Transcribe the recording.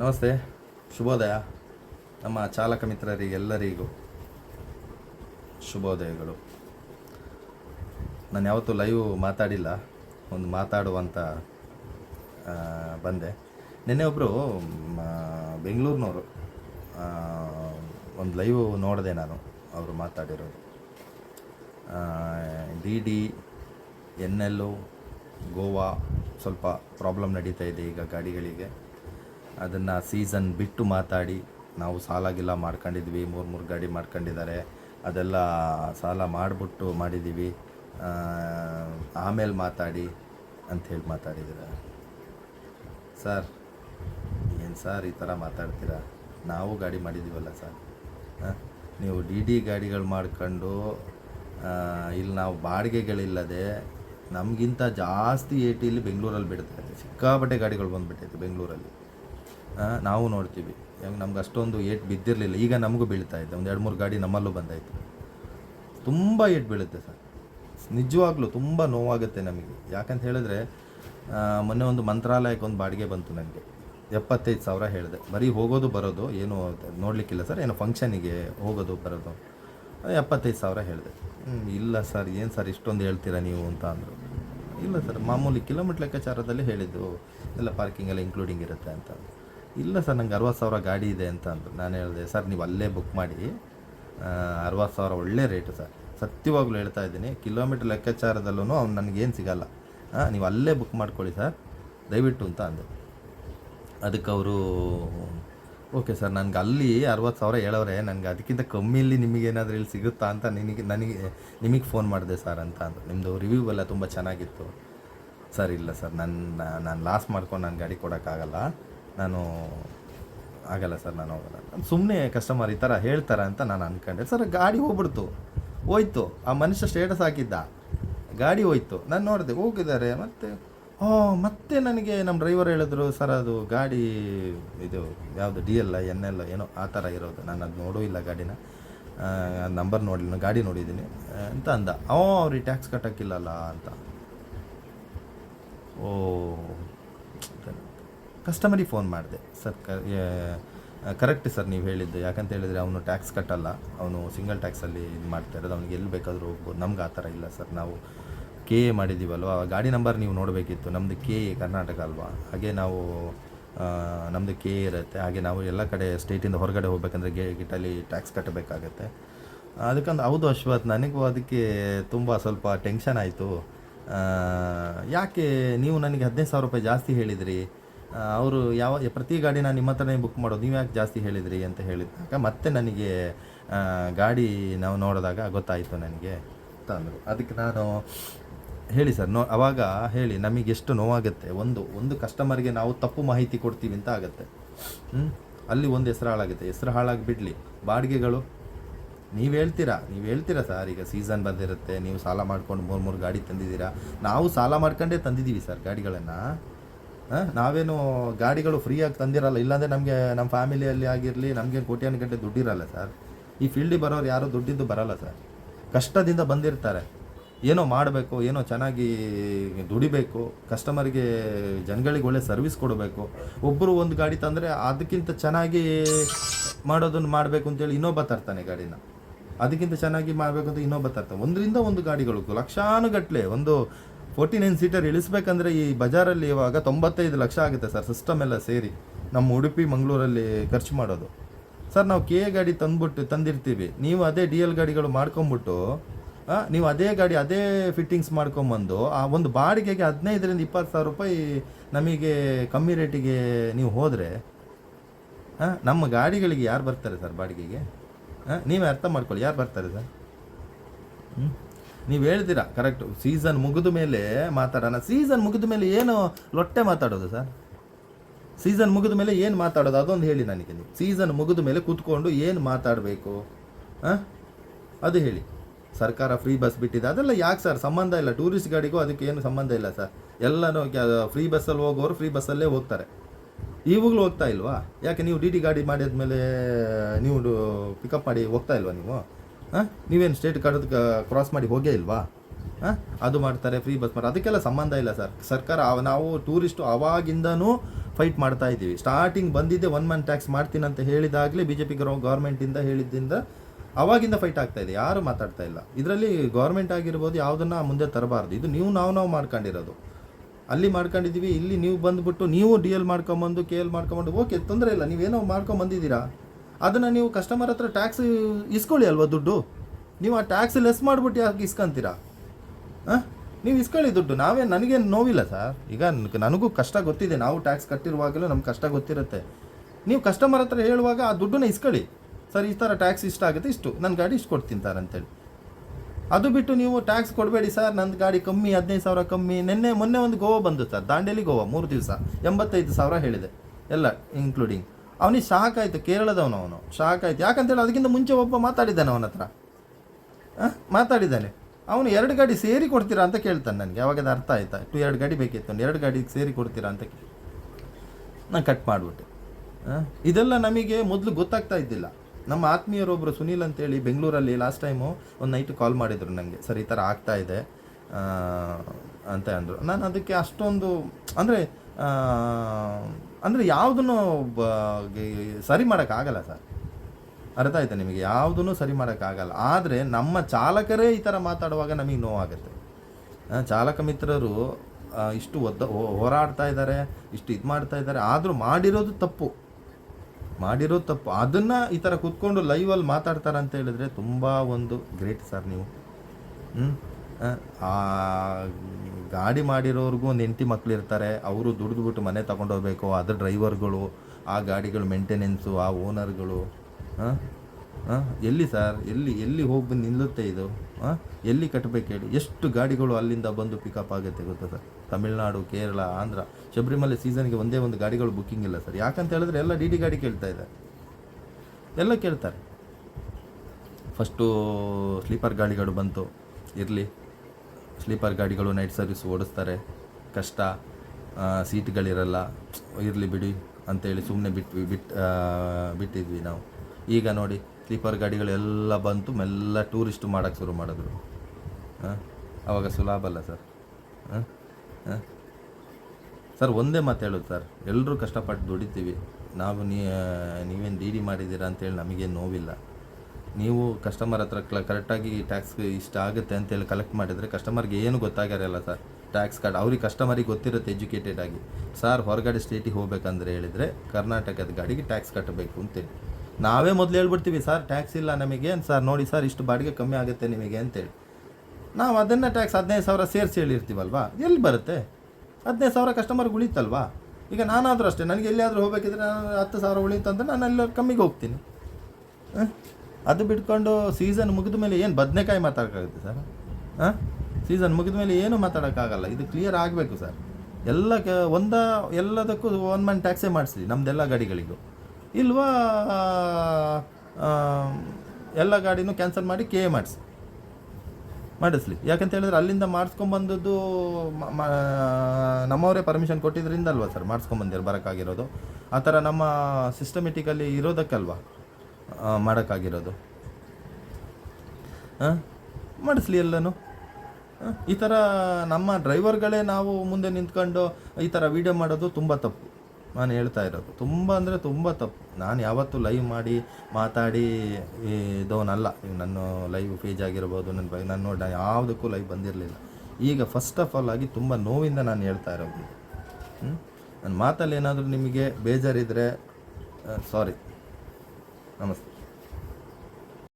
ನಮಸ್ತೆ, ಶುಭೋದಯ. ನಮ್ಮ ಚಾಲಕ ಮಿತ್ರರಿಗೆಲ್ಲರಿಗೂ ಶುಭೋದಯಗಳು. ನಾನು ಯಾವತ್ತೂ ಲೈವ್ ಮಾತಾಡಿಲ್ಲ, ಒಂದು ಮಾತಾಡುವಂತ ಬಂದೆ. ನಿನ್ನೆ ಒಬ್ಬರು ಬೆಂಗಳೂರಿನವರು ಒಂದು ಲೈವ್ ನೋಡಿದೆ ನಾನು, ಅವರು ಮಾತಾಡಿರೋದು. ಡಿ ಡಿ, ಎನ್ ಎಲ್ಲು ಗೋವಾ, ಸ್ವಲ್ಪ ಪ್ರಾಬ್ಲಮ್ ನಡೀತಾ ಇದೆ ಈಗ ಗಾಡಿಗಳಿಗೆ. ಅದನ್ನು ಸೀಸನ್ ಬಿಟ್ಟು ಮಾತಾಡಿ ನಾವು ಸಾಲಾಗಿಲ್ಲ ಮಾಡ್ಕೊಂಡಿದ್ವಿ, ಮೂರು ಮೂರು ಗಾಡಿ ಮಾಡ್ಕೊಂಡಿದ್ದಾರೆ, ಅದೆಲ್ಲ ಸಾಲ ಮಾಡಿಬಿಟ್ಟು ಮಾಡಿದ್ದೀವಿ ಆಮೇಲೆ ಮಾತಾಡಿ ಅಂಥೇಳಿ ಮಾತಾಡಿದ್ದೀರ. ಸರ್, ಏನು ಸರ್ ಈ ಥರ ಮಾತಾಡ್ತೀರಾ? ನಾವು ಗಾಡಿ ಮಾಡಿದ್ದೀವಲ್ಲ ಸರ್. ಹಾಂ? ನೀವು ಡಿ ಡಿ ಗಾಡಿಗಳು ಮಾಡ್ಕೊಂಡು ಇಲ್ಲಿ ನಾವು ಬಾಡಿಗೆಗಳಿಲ್ಲದೆ ನಮಗಿಂತ ಜಾಸ್ತಿ ಇಲ್ಲಿ ಬೆಂಗಳೂರಲ್ಲಿ ಬಿಡ್ತಾ ಇದೆ ಸಿಕ್ಕಾಪಟ್ಟೆ ಗಾಡಿಗಳು ಬಂದುಬಿಟ್ಟೈತೆ ಬೆಂಗಳೂರಲ್ಲಿ. ನಾವು ನೋಡ್ತೀವಿ. ಯಾಕೆ ನಮ್ಗೆ ಅಷ್ಟೊಂದು ಏಟ್ ಬಿದ್ದಿರಲಿಲ್ಲ. ಈಗ ನಮಗೂ ಬೀಳ್ತಾ ಇದೆ. ಒಂದು ಎರಡು ಮೂರು ಗಾಡಿ ನಮ್ಮಲ್ಲೂ ಬಂದಾಯಿತು. ತುಂಬ ಏಟ್ ಬೀಳುತ್ತೆ ಸರ್. ನಿಜವಾಗ್ಲೂ ತುಂಬ ನೋವಾಗುತ್ತೆ ನಮಗೆ. ಯಾಕಂತ ಹೇಳಿದ್ರೆ ಮೊನ್ನೆ ಒಂದು ಮಂತ್ರಾಲಯಕ್ಕೆ ಒಂದು ಬಾಡಿಗೆ ಬಂತು ನನಗೆ ಎಪ್ಪತ್ತೈದು ಸಾವಿರ ಹೇಳಿದೆ. ಬರೀ ಹೋಗೋದು ಬರೋದು ಏನು ನೋಡಲಿಕ್ಕಿಲ್ಲ ಸರ್. ಏನೋ ಫಂಕ್ಷನಿಗೆ ಹೋಗೋದು ಬರೋದು. ಎಪ್ಪತ್ತೈದು ಸಾವಿರ ಹೇಳಿದೆ. ಇಲ್ಲ ಸರ್, ಏನು ಸರ್ ಇಷ್ಟೊಂದು ಹೇಳ್ತೀರಾ ನೀವು ಅಂತ ಅಂದರು. ಇಲ್ಲ ಸರ್, ಮಾಮೂಲಿ ಕಿಲೋಮೀಟ್ರ್ ಲೆಕ್ಕಾಚಾರದಲ್ಲಿ ಹೇಳಿದ್ದು, ಎಲ್ಲ ಪಾರ್ಕಿಂಗೆಲ್ಲ ಇನ್ಕ್ಲೂಡಿಂಗ್ ಇರುತ್ತೆ ಅಂತ ಇಲ್ಲ ಸರ್, ನಂಗೆ ಅರವತ್ತು ಸಾವಿರ ಗಾಡಿ ಇದೆ ಅಂತ ಅಂದರು. ನಾನು ಹೇಳಿದೆ, ಸರ್, ನೀವು ಅಲ್ಲೇ ಬುಕ್ ಮಾಡಿ. ಅರವತ್ತು ಸಾವಿರ ಒಳ್ಳೆ ರೇಟು ಸರ್. ಸತ್ಯವಾಗ್ಲೂ ಹೇಳ್ತಾ ಇದ್ದೀನಿ, ಕಿಲೋಮೀಟ್ರ್ ಲೆಕ್ಕಾಚಾರದಲ್ಲೂ ಅವ್ನು ನನಗೇನು ಸಿಗಲ್ಲ. ಹಾಂ ನೀವು ಅಲ್ಲೇ ಬುಕ್ ಮಾಡ್ಕೊಳ್ಳಿ ಸರ್, ದಯವಿಟ್ಟು ಅಂತ ಅಂದೆ. ಅದಕ್ಕೆ ಅವರು, ಓಕೆ ಸರ್, ನನಗೆ ಅಲ್ಲಿ ಅರವತ್ತು ಸಾವಿರ ಹೇಳೋರೆ ನನಗೆ ಅದಕ್ಕಿಂತ ಕಮ್ಮಿಯಲ್ಲಿ ನಿಮಗೇನಾದರೂ ಇಲ್ಲಿ ಸಿಗುತ್ತಾ ಅಂತ ನಿನಗೆ, ನನಗೆ, ನಿಮಗೆ ಫೋನ್ ಮಾಡಿದೆ ಸರ್ ಅಂತ ಅಂದರು. ನಿಮ್ಮದು ರಿವ್ಯೂ ಎಲ್ಲ ತುಂಬ ಚೆನ್ನಾಗಿತ್ತು. ಸರ್, ಇಲ್ಲ ಸರ್ ನನ್ನ ನಾನು ಲಾಸ್ ಮಾಡ್ಕೊಂಡು ನಾನು ಗಾಡಿ ಕೊಡೋಕ್ಕಾಗಲ್ಲ. ನಾನು, ಆಗಲ್ಲ ಸರ್, ನಾನು ಹೋಗಲ್ಲ ಸುಮ್ಮನೆ ಕಸ್ಟಮರ್ ಈ ಥರ ಹೇಳ್ತಾರೆ ಅಂತ ನಾನು ಅಂದ್ಕೊಂಡೆ ಸರ್, ಗಾಡಿ ಹೋಗ್ಬಿಡ್ತು, ಹೋಯ್ತು. ಆ ಮನುಷ್ಯ ಸ್ಟೇಟಸ್ ಹಾಕಿದ್ದ. ಗಾಡಿ ಹೋಯ್ತು. ನಾನು ನೋಡಿದೆ, ಹೋಗಿದ್ದಾರೆ. ಮತ್ತೆ ಓ ಮತ್ತೆ ನನಗೆ ನಮ್ಮ ಡ್ರೈವರ್ ಹೇಳಿದ್ರು, ಸರ್, ಅದು ಗಾಡಿ, ಇದು ಯಾವುದು ಡಿ ಎಲ್ ಎನ್ ಎಲ್ಲ ಏನೋ ಆ ಥರ ಇರೋದು. ನಾನು ಅದು ನೋಡೂ ಇಲ್ಲ ಗಾಡಿನ. ನಂಬರ್ ನೋಡಲಿಲ್ಲ, ಗಾಡಿ ನೋಡಿದ್ದೀನಿ. ಅಂತ ಅಂದ. ಓ ಅವ್ರಿಗೆ ಟ್ಯಾಕ್ಸ್ ಕಟ್ಟೋಕ್ಕಿಲ್ಲಲ್ಲ ಅಂತ. ಓ ಕಸ್ಟಮರಿಗೆ ಫೋನ್ ಮಾಡಿದೆ. ಸರ್ ಕರೆಕ್ಟ್ ಸರ್ ನೀವು ಹೇಳಿದ್ದು. ಯಾಕಂತ ಹೇಳಿದರೆ ಅವನು ಟ್ಯಾಕ್ಸ್ ಕಟ್ಟಲ್ಲ. ಅವನು ಸಿಂಗಲ್ ಟ್ಯಾಕ್ಸಲ್ಲಿ ಇದು ಮಾಡ್ತಾ ಇರೋದು. ಅವ್ನಿಗೆ ಎಲ್ಲಿ ಬೇಕಾದರೂ ಹೋಗ್ಬೋದು. ನಮ್ಗೆ ಆ ಥರ ಇಲ್ಲ ಸರ್. ನಾವು ಕೆ ಎ ಮಾಡಿದ್ದೀವಲ್ವ? ಆ ಗಾಡಿ ನಂಬರ್ ನೀವು ನೋಡಬೇಕಿತ್ತು. ನಮ್ಮದು ಕೆ ಎ ಕರ್ನಾಟಕ ಅಲ್ವಾ? ಹಾಗೆ ನಾವು ನಮ್ಮದು ಕೆ ಎ ಇರುತ್ತೆ. ಹಾಗೆ ನಾವು ಎಲ್ಲ ಕಡೆ ಸ್ಟೇಟಿಂದ ಹೊರಗಡೆ ಹೋಗ್ಬೇಕಂದ್ರೆ ಗೇ ಗಿಟ್ಟಲ್ಲಿ ಟ್ಯಾಕ್ಸ್ ಕಟ್ಟಬೇಕಾಗತ್ತೆ. ಅದಕ್ಕಂದು ಹೌದು ಅಶ್ವತ್ ನನಗೂ ಅದಕ್ಕೆ ತುಂಬ ಸ್ವಲ್ಪ ಟೆನ್ಷನ್ ಆಯಿತು. ಯಾಕೆ ನೀವು ನನಗೆ ಹದಿನೈದು ಸಾವಿರ ರೂಪಾಯಿ ಜಾಸ್ತಿ ಹೇಳಿದ್ರಿ? ಅವರು ಯಾವ ಪ್ರತಿ ಗಾಡಿ ನಾನು ನಿಮ್ಮ ಹತ್ರನೇ ಬುಕ್ ಮಾಡೋದು. ನೀವು ಯಾಕೆ ಜಾಸ್ತಿ ಹೇಳಿದ್ರಿ ಅಂತ ಹೇಳಿದಾಗ ಮತ್ತೆ ನನಗೆ ಗಾಡಿ ನಾವು ನೋಡಿದಾಗ ಗೊತ್ತಾಯಿತು ನನಗೆ ಅಂತ ಅಂದರು. ಅದಕ್ಕೆ ನಾನು ಹೇಳಿ ಸರ್, ನೋ, ಅವಾಗ ಹೇಳಿ, ನಮಗೆ ಎಷ್ಟು ನೋವಾಗುತ್ತೆ, ಒಂದು ಒಂದು ಕಸ್ಟಮರ್ಗೆ ನಾವು ತಪ್ಪು ಮಾಹಿತಿ ಕೊಡ್ತೀವಿ ಅಂತ ಆಗುತ್ತೆ? ಅಲ್ಲಿ ಒಂದು ಹೆಸರು ಹಾಳಾಗುತ್ತೆ. ಹೆಸರು ಹಾಳಾಗಿ ಬಿಡಲಿ ಬಾಡಿಗೆಗಳು, ನೀವು ಹೇಳ್ತೀರಾ? ನೀವು ಹೇಳ್ತೀರಾ ಸರ್, ಈಗ ಸೀಸನ್ ಬಂದಿರುತ್ತೆ, ನೀವು ಸಾಲ ಮಾಡ್ಕೊಂಡು ಮೂರು ಮೂರು ಗಾಡಿ ತಂದಿದ್ದೀರಾ? ನಾವು ಸಾಲ ಮಾಡ್ಕೊಂಡೇ ತಂದಿದ್ದೀವಿ ಸರ್ ಗಾಡಿಗಳನ್ನು. ನಾವೇನು ಗಾಡಿಗಳು ಫ್ರೀಯಾಗಿ ತಂದಿರಲ್ಲ, ಇಲ್ಲಾಂದರೆ ನಮಗೆ ನಮ್ಮ ಫ್ಯಾಮಿಲಿಯಲ್ಲಿ ಆಗಿರಲಿ, ನಮಗೆ ಕೋಟ್ಯಾನು ಗಂಟೆ ದುಡ್ಡಿರಲ್ಲ ಸರ್ ಈ ಫೀಲ್ಡಿಗೆ ಬರೋರು ಯಾರು ದುಡ್ಡಿದ್ದು ಬರಲ್ಲ ಸರ್ ಕಷ್ಟದಿಂದ ಬಂದಿರ್ತಾರೆ. ಏನೋ ಮಾಡಬೇಕು, ಏನೋ ಚೆನ್ನಾಗಿ ದುಡಿಬೇಕು ಕಸ್ಟಮರ್ಗೆ ಜನಗಳಿಗೆ ಒಳ್ಳೆ ಸರ್ವಿಸ್ ಕೊಡಬೇಕು. ಒಬ್ಬರು ಒಂದು ಗಾಡಿ ತಂದರೆ ಅದಕ್ಕಿಂತ ಚೆನ್ನಾಗಿ ಮಾಡೋದನ್ನು ಮಾಡಬೇಕು ಅಂತೇಳಿ ಇನ್ನೊಬ್ಬ ತರ್ತಾನೆ ಗಾಡಿನ. ಅದಕ್ಕಿಂತ ಚೆನ್ನಾಗಿ ಮಾಡಬೇಕು ಅಂತ ಇನ್ನೊಬ್ಬ ತರ್ತಾನೆ. ಒಂದರಿಂದ ಒಂದು ಗಾಡಿಗಳು ಲಕ್ಷಾನುಗಟ್ಟಲೆ ಒಂದು ಫೋರ್ಟಿ ನೈನ್ ಸೀಟರ್ ಇಳಿಸ್ಬೇಕಂದ್ರೆ ಈ ಬಜಾರಲ್ಲಿ ಇವಾಗ ತೊಂಬತ್ತೈದು ಲಕ್ಷ ಆಗುತ್ತೆ ಸರ್ ಸಿಸ್ಟಮ್ ಎಲ್ಲ ಸೇರಿ. ನಮ್ಮ ಉಡುಪಿ, ಮಂಗಳೂರಲ್ಲಿ ಖರ್ಚು ಮಾಡೋದು. ಸರ್ ನಾವು ಕೆ ಎ ಗಾಡಿ ತಂದ್ಬಿಟ್ಟು ತಂದಿರ್ತೀವಿ. ನೀವು ಅದೇ ಡಿ ಎಲ್ ಗಾಡಿಗಳು ಮಾಡ್ಕೊಂಬಿಟ್ಟು ನೀವು ಅದೇ ಗಾಡಿ, ಅದೇ ಫಿಟ್ಟಿಂಗ್ಸ್ ಮಾಡ್ಕೊಂಬಂದು, ಆ ಒಂದು ಬಾಡಿಗೆಗೆ ಹದಿನೈದರಿಂದ ಇಪ್ಪತ್ತು ಸಾವಿರ ರೂಪಾಯಿ ನಮಗೆ ಕಮ್ಮಿ ರೇಟಿಗೆ ನೀವು ಹೋದರೆ ಹಾಂ ನಮ್ಮ ಗಾಡಿಗಳಿಗೆ ಯಾರು ಬರ್ತಾರೆ ಸರ್ ಬಾಡಿಗೆಗೆ? ಹಾಂ ನೀವೇ ಅರ್ಥ ಮಾಡ್ಕೊಳ್ಳಿ, ಯಾರು ಬರ್ತಾರೆ ಸರ್? ಹ್ಮ್? ನೀವು ಹೇಳ್ತೀರಾ? ಕರೆಕ್ಟ್ ಸೀಸನ್ ಮುಗಿದ ಮೇಲೆ ಮಾತಾಡೋಣ. ಸೀಸನ್ ಮುಗಿದ ಮೇಲೆ ಏನು ಲೊಟ್ಟೆ ಮಾತಾಡೋದು ಸರ್? ಸೀಸನ್ ಮುಗಿದ ಮೇಲೆ ಏನು ಮಾತಾಡೋದು? ಅದೊಂದು ಹೇಳಿ ನನಗೆ ನೀವು. ಸೀಸನ್ ಮುಗಿದ ಮೇಲೆ ಕೂತ್ಕೊಂಡು ಏನು ಮಾತಾಡಬೇಕು? ಹಾಂ? ಅದು ಹೇಳಿ. ಸರ್ಕಾರ ಫ್ರೀ ಬಸ್ ಬಿಟ್ಟಿದೆ. ಅದೆಲ್ಲ ಯಾಕೆ ಸರ್? ಸಂಬಂಧ ಇಲ್ಲ. ಟೂರಿಸ್ಟ್ ಗಾಡಿಗೂ ಅದಕ್ಕೆ ಏನು ಸಂಬಂಧ ಇಲ್ಲ ಸರ್. ಎಲ್ಲನೂ ಫ್ರೀ ಬಸ್ಸಲ್ಲಿ ಹೋಗೋರು ಫ್ರೀ ಬಸ್ಸಲ್ಲೇ ಹೋಗ್ತಾರೆ. ಇವಾಗಲೂ ಹೋಗ್ತಾ ಇಲ್ವಾ? ಯಾಕೆ ನೀವು ಡಿ ಟಿ ಗಾಡಿ ಮಾಡಿದ್ಮೇಲೆ ನೀವು ಪಿಕಪ್ ಮಾಡಿ ಹೋಗ್ತಾ ಇಲ್ವಾ ನೀವು? ಹಾಂ? ನೀವೇನು ಸ್ಟೇಟ್ ಕಾರ್ಡ್ ಕ್ರಾಸ್ ಮಾಡಿ ಹೋಗೇ ಇಲ್ವಾ? ಹಾಂ? ಅದು ಮಾಡ್ತಾರೆ ಫ್ರೀ ಬಸ್ ಮಾಡ್ತಾರೆ. ಅದಕ್ಕೆಲ್ಲ ಸಂಬಂಧ ಇಲ್ಲ ಸರ್ ಸರ್ಕಾರ ನಾವು ಟೂರಿಸ್ಟು ಅವಾಗಿಂದನೂ ಫೈಟ್ ಮಾಡ್ತಾ ಇದ್ದೀವಿ. ಸ್ಟಾರ್ಟಿಂಗ್ ಬಂದಿದ್ದೆ ಒನ್ ಮಂತ್ ಟ್ಯಾಕ್ಸ್ ಮಾಡ್ತೀನಿ ಅಂತ ಹೇಳಿದಾಗಲೇ ಬಿ ಜೆ ಪಿ ಗೌರ್ಮೆಂಟಿಂದ ಹೇಳಿದ್ದಿಂದ ಅವಾಗಿಂದ ಫೈಟ್ ಆಗ್ತಾ ಇದೆ. ಯಾರು ಮಾತಾಡ್ತಾ ಇಲ್ಲ. ಇದರಲ್ಲಿ ಗೌರ್ಮೆಂಟ್ ಆಗಿರ್ಬೋದು ಯಾವುದನ್ನ ಮುಂದೆ ತರಬಾರ್ದು. ಇದು ನೀವು, ನಾವು ನಾವು ಮಾಡ್ಕೊಂಡಿರೋದು. ಅಲ್ಲಿ ಮಾಡ್ಕೊಂಡಿದ್ದೀವಿ, ಇಲ್ಲಿ ನೀವು ಬಂದುಬಿಟ್ಟು ನೀವು ಡಿ ಎಲ್ ಮಾಡ್ಕೊಂಬಂದು ಕೆ ಎಲ್ ಮಾಡ್ಕೊಂಬಂದು ಓಕೆ ತೊಂದರೆ ಇಲ್ಲ. ನೀವೇನೋ ಮಾಡ್ಕೊಂಬಂದಿದ್ದೀರಾ? ಅದನ್ನು ನೀವು ಕಸ್ಟಮರ್ ಹತ್ರ ಟ್ಯಾಕ್ಸ್ ಇಸ್ಕೊಳ್ಳಿ ಅಲ್ವಾ ದುಡ್ಡು? ನೀವು ಆ ಟ್ಯಾಕ್ಸ್ ಲೆಸ್ ಮಾಡಿಬಿಟ್ಟು ಯಾಕೆ ಇಸ್ಕೊಂತೀರಾ? ಹಾಂ? ನೀವು ಇಸ್ಕೊಳ್ಳಿ ದುಡ್ಡು. ನಾವೇ ನನಗೇನು ನೋವಿಲ್ಲ ಸರ್ ಈಗ ನನ್ಗೆ- ಕಷ್ಟ ಗೊತ್ತಿದೆ. ನಾವು ಟ್ಯಾಕ್ಸ್ ಕಟ್ಟಿರುವಾಗಲೂ ನಮ್ಗೆ ಕಷ್ಟ ಗೊತ್ತಿರುತ್ತೆ. ನೀವು ಕಸ್ಟಮರ್ ಹತ್ರ ಹೇಳುವಾಗ ಆ ದುಡ್ಡನ್ನ ಇಸ್ಕೊಳ್ಳಿ. ಸರ್ ಈ ಥರ ಟ್ಯಾಕ್ಸ್ ಇಷ್ಟ ಆಗುತ್ತೆ, ಇಷ್ಟು. ನನ್ನ ಗಾಡಿ ಇಷ್ಟು ಕೊಡ್ತೀನಿ ಅಂತೇಳಿ. ಅದು ಬಿಟ್ಟು ನೀವು ಟ್ಯಾಕ್ಸ್ ಕೊಡಬೇಡಿ ಸರ್ ನಂದು ಗಾಡಿ ಕಮ್ಮಿ, ಹದಿನೈದು ಸಾವಿರ ಕಮ್ಮಿ. ನಿನ್ನೆ, ಮೊನ್ನೆ ಒಂದು ಗೋವಾ ಬಂದು ಸರ್ ದಾಂಡೇಲಿ ಗೋವಾ ಮೂರು ದಿವಸ. ಎಂಬತ್ತೈದು ಸಾವಿರ ಹೇಳಿದೆ. ಎಲ್ಲ ಇನ್ಕ್ಲೂಡಿಂಗ್ ಅವನಿಗೆ ಶಾಕ್ ಆಯಿತು ಕೇರಳದವನು ಅವನು. ಶಾಕ್ ಯಾಕಂತ ಯಾಕಂತೇಳಿ ಅದಕ್ಕಿಂತ ಮುಂಚೆ ಒಬ್ಬ ಮಾತಾಡಿದ್ದಾನೆ ಅವನ ಹತ್ರ? ಮಾತಾಡಿದ್ದಾನೆ. ಅವನು ಎರಡು ಗಾಡಿ ಸೇರಿ ಕೊಡ್ತೀರಾ ಅಂತ ಕೇಳ್ತಾನೆ ನನಗೆ. ಯಾವಾಗ ಅದು ಅರ್ಥ ಆಯ್ತಾ? ಟು ಎರಡು ಗಾಡಿ ಬೇಕಿತ್ತು ಒಂದು ಎರಡು ಗಾಡಿಗೆ ಸೇರಿ ಕೊಡ್ತೀರಾ ಅಂತ ಕೇಳಿ. ನಾನು ಕಟ್ ಮಾಡಿಬಿಟ್ಟೆ. ಇದೆಲ್ಲ ನಮಗೆ ಮೊದಲು ಗೊತ್ತಾಗ್ತಾ ಇದ್ದಿಲ್ಲ. ನಮ್ಮ ಆತ್ಮೀಯರೊಬ್ಬರು ಸುನೀಲ್ ಅಂತೇಳಿ ಬೆಂಗಳೂರಲ್ಲಿ ಲಾಸ್ಟ್ ಟೈಮು ಒಂದು ನೈಟ್ ಕಾಲ್ ಮಾಡಿದರು ನನಗೆ. ಸರ್, ಈ ಥರ ಆಗ್ತಾ ಇದೆ ಅಂತ ಅಂದರು. ನಾನು ಅದಕ್ಕೆ ಅಷ್ಟೊಂದು, ಅಂದರೆ ಅಂದರೆ ಯಾವುದನ್ನು ಸರಿ ಮಾಡೋಕ್ಕಾಗಲ್ಲ ಸರ್. ಅರ್ಥ ಆಯ್ತಾ ನಿಮಗೆ? ಯಾವುದನ್ನು ಸರಿ ಮಾಡೋಕ್ಕಾಗಲ್ಲ. ಆದರೆ ನಮ್ಮ ಚಾಲಕರೇ ಈ ಥರ ಮಾತಾಡುವಾಗ ನಮಗೆ ನೋವಾಗುತ್ತೆ. ಚಾಲಕ ಮಿತ್ರರು ಇಷ್ಟು ಒದ್ದ ಹೋರಾಡ್ತಾ ಇದ್ದಾರೆ, ಇಷ್ಟು ಇದು ಮಾಡ್ತಾ ಇದ್ದಾರೆ. ಆದರೂ ಮಾಡಿರೋದು ತಪ್ಪು. ಮಾಡಿರೋದು ತಪ್ಪು. ಅದನ್ನು ಈ ಥರ ಕೂತ್ಕೊಂಡು ಲೈವಲ್ಲಿ ಮಾತಾಡ್ತಾರೆ ಅಂತ ಹೇಳಿದ್ರೆ ತುಂಬ ಒಂದು ಗ್ರೇಟ್ ಸರ್ ನೀವು. ಹ್ಮ್? ಗಾಡಿ ಮಾಡಿರೋರ್ಗೂ ಒಂದು ಮಕ್ಳು ಇರ್ತಾರೆ, ಅವರು ದುಡಿದ್ಬಿಟ್ಟು ಮನೆ ತಗೊಂಡೋಗ್ಬೇಕು ಅದ್ರ ಡ್ರೈವರ್ಗಳು ಆ ಗಾಡಿಗಳು ಮೇಂಟೆನೆನ್ಸು ಆ ಓನರ್ಗಳು ಹಾಂ? ಹಾಂ? ಎಲ್ಲಿ ಸರ್ ಎಲ್ಲಿ ಎಲ್ಲಿ ಹೋಗಿ ನಿಲ್ಲುತ್ತೆ ಇದು? ಹಾಂ? ಎಲ್ಲಿ ಕಟ್ಟಬೇಕು ಹೇಳಿ? ಎಷ್ಟು ಗಾಡಿಗಳು ಅಲ್ಲಿಂದ ಬಂದು ಪಿಕಪ್ ಆಗುತ್ತೆ ಗೊತ್ತಾ ಸರ್ ತಮಿಳ್ನಾಡು, ಕೇರಳ, ಆಂಧ್ರ, ಶಬರಿಮಲೆ ಸೀಸನ್ಗೆ ಒಂದೇ ಒಂದು ಗಾಡಿಗಳು ಬುಕ್ಕಿಂಗ್ ಇಲ್ಲ ಸರ್ ಯಾಕಂತ ಹೇಳಿದ್ರೆ ಎಲ್ಲ ಡಿ ಡಿ ಗಾಡಿ ಕೇಳ್ತಾ ಇದೆ. ಎಲ್ಲ ಕೇಳ್ತಾರೆ. ಫಸ್ಟು ಸ್ಲೀಪರ್ ಗಾಡಿಗಳು ಬಂತು. ಇರಲಿ. ಸ್ಲೀಪರ್ ಗಾಡಿಗಳು ನೈಟ್ ಸರ್ವಿಸ್ ಓಡಿಸ್ತಾರೆ. ಕಷ್ಟ. ಸೀಟ್ಗಳಿರಲ್ಲ. ಇರಲಿ ಬಿಡಿ ಅಂತೇಳಿ ಸುಮ್ಮನೆ ಬಿಟ್ವಿ ಬಿಟ್ಟು ಬಿಟ್ಟಿದ್ವಿ ನಾವು. ಈಗ ನೋಡಿ ಸ್ಲೀಪರ್ ಗಾಡಿಗಳೆಲ್ಲ ಬಂತು, ಮೆಲ್ಲ ಟೂರಿಸ್ಟ್ ಮಾಡೋಕ್ಕೆ ಶುರು ಮಾಡಿದ್ರು. ಹಾಂ ಅವಾಗ ಸುಲಭ ಅಲ್ಲ ಸರ್. ಹಾಂ ಸರ್, ಒಂದೇ ಮಾತು ಹೇಳೋದು ಸರ್. ಎಲ್ಲರೂ ಕಷ್ಟಪಟ್ಟು ದುಡಿತೀವಿ. ನಾವು ನೀವೇನು ಡಿ ಡಿ ಮಾಡಿದ್ದೀರಾ ಅಂತೇಳಿ ನಮಗೇನು ನೋವಿಲ್ಲ. ನೀವು ಕಸ್ಟಮರ್ ಹತ್ರ ಕ್ಲ ಕರೆಕ್ಟಾಗಿ ಟ್ಯಾಕ್ಸ್ ಇಷ್ಟ ಆಗುತ್ತೆ ಅಂತೇಳಿ ಕಲೆಕ್ಟ್ ಮಾಡಿದರೆ ಕಸ್ಟಮರ್ಗೆ ಏನು ಗೊತ್ತಾಗಿರಲ್ಲ ಸರ್ ಟ್ಯಾಕ್ಸ್ ಕಾರ್ಡ್ ಅವ್ರಿಗೆ ಕಸ್ಟಮರಿಗೆ ಗೊತ್ತಿರುತ್ತೆ ಎಜುಕೇಟೆಡ್ ಆಗಿ. ಸರ್ ಹೊರಗಡೆ ಸ್ಟೇಟಿಗೆ ಹೋಗ್ಬೇಕಂದ್ರೆ ಹೇಳಿದರೆ ಕರ್ನಾಟಕದ ಗಾಡಿಗೆ ಟ್ಯಾಕ್ಸ್ ಕಟ್ಟಬೇಕು ಅಂತೇಳಿ ನಾವೇ ಮೊದಲು ಹೇಳ್ಬಿಡ್ತೀವಿ ಸರ್ ಟ್ಯಾಕ್ಸ್ ಇಲ್ಲ ನಮಗೆ. ಸರ್ ನೋಡಿ ಸರ್ ಇಷ್ಟು ಬಾಡಿಗೆ ಕಮ್ಮಿ ಆಗುತ್ತೆ ನಿಮಗೆ ಅಂತೇಳಿ ನಾವು ಅದನ್ನು ಟ್ಯಾಕ್ಸ್ ಹದಿನೈದು ಸಾವಿರ ಸೇರಿಸಿ ಹೇಳಿರ್ತೀವಲ್ವಾ? ಎಲ್ಲಿ ಬರುತ್ತೆ? ಹದಿನೈದು ಸಾವಿರ ಕಸ್ಟಮರ್ಗೆ ಉಳಿತಲ್ವಾ? ಈಗ ನಾನಾದರೂ ಅಷ್ಟೇ, ನನಗೆ ಎಲ್ಲಿಯಾದರೂ ಹೋಗಬೇಕಿದ್ರೆ ನಾನು ಹತ್ತು ಸಾವಿರ ಉಳಿತಂದ್ರೆ ನಾನು ಎಲ್ಲರೂ ಕಮ್ಮಿಗೆ ಹೋಗ್ತೀನಿ? ಅದು ಬಿಟ್ಕೊಂಡು ಸೀಸನ್ ಮುಗಿದ ಮೇಲೆ ಏನು ಬದನೆಕಾಯಿ ಮಾತಾಡೋಕ್ಕಾಗುತ್ತೆ ಸರ್ ಹಾಂ ಸೀಸನ್ ಮುಗಿದ ಮೇಲೆ ಏನು ಮಾತಾಡೋಕ್ಕಾಗಲ್ಲ. ಇದು ಕ್ಲಿಯರ್ ಆಗಬೇಕು ಸರ್ ಎಲ್ಲ ಕ, ಒಂದ, ಎಲ್ಲದಕ್ಕೂ ಒನ್ ಮನ್ ಟ್ಯಾಕ್ಸೇ ಮಾಡಿಸಿ ನಮ್ಮದೆಲ್ಲ ಗಾಡಿಗಳಿಗೂ. ಇಲ್ವಾ ಎಲ್ಲ ಗಾಡಿನೂ ಕ್ಯಾನ್ಸಲ್ ಮಾಡಿ ಕೆ ಮಾಡಿಸಿ. ಮಾಡಿಸ್ಲಿ. ಯಾಕಂತ ಹೇಳಿದ್ರೆ ಅಲ್ಲಿಂದ ಮಾಡಿಸ್ಕೊಂಬಂದದ್ದು ನಮ್ಮವರೇ ಪರ್ಮಿಷನ್ ಕೊಟ್ಟಿದ್ರಿಂದ ಅಲ್ವಾ ಸರ್ ಮಾಡಿಸ್ಕೊಂಬಂದಿರೋ ಬರೋಕ್ಕಾಗಿರೋದು. ಆ ಥರ ನಮ್ಮ ಸಿಸ್ಟಮೆಟಿಕಲ್ಲಿ ಇರೋದಕ್ಕಲ್ವಾ? ಮಾಡೋಕ್ಕಾಗಿರೋದು. ಹಾಂ ಮಾಡಿಸ್ಲಿ ಎಲ್ಲನೂ. ಈ ಥರ ನಮ್ಮ ಡ್ರೈವರ್ಗಳೇ ನಾವು ಮುಂದೆ ನಿಂತ್ಕೊಂಡು ಈ ಥರ ವೀಡಿಯೋ ಮಾಡೋದು ತುಂಬ ತಪ್ಪು. ನಾನು ಹೇಳ್ತಾ ಇರೋದು. ತುಂಬ ಅಂದರೆ ತುಂಬ ತಪ್ಪು. ನಾನು ಯಾವತ್ತೂ ಲೈವ್ ಮಾಡಿ, ಮಾತಾಡಿ ಇದೋನಲ್ಲ ನನ್ನ ಲೈವ್ ಪೇಜ್ ಆಗಿರ್ಬೋದು, ನನ್ನ ಬೈ ನಾನು ಯಾವುದಕ್ಕೂ ಲೈವ್ ಬಂದಿರಲಿಲ್ಲ. ಈಗ ಫಸ್ಟ್ ಆಫ್ ಆಲ್ ಆಗಿ ತುಂಬ ನೋವಿಂದ ನಾನು ಹೇಳ್ತಾ ಇರೋದು. ನನ್ನ ಮಾತಲ್ಲಿ ಏನಾದರೂ ನಿಮಗೆ ಬೇಜಾರಿದ್ದರೆ ಸಾರಿ ನಮಸ್ತೆ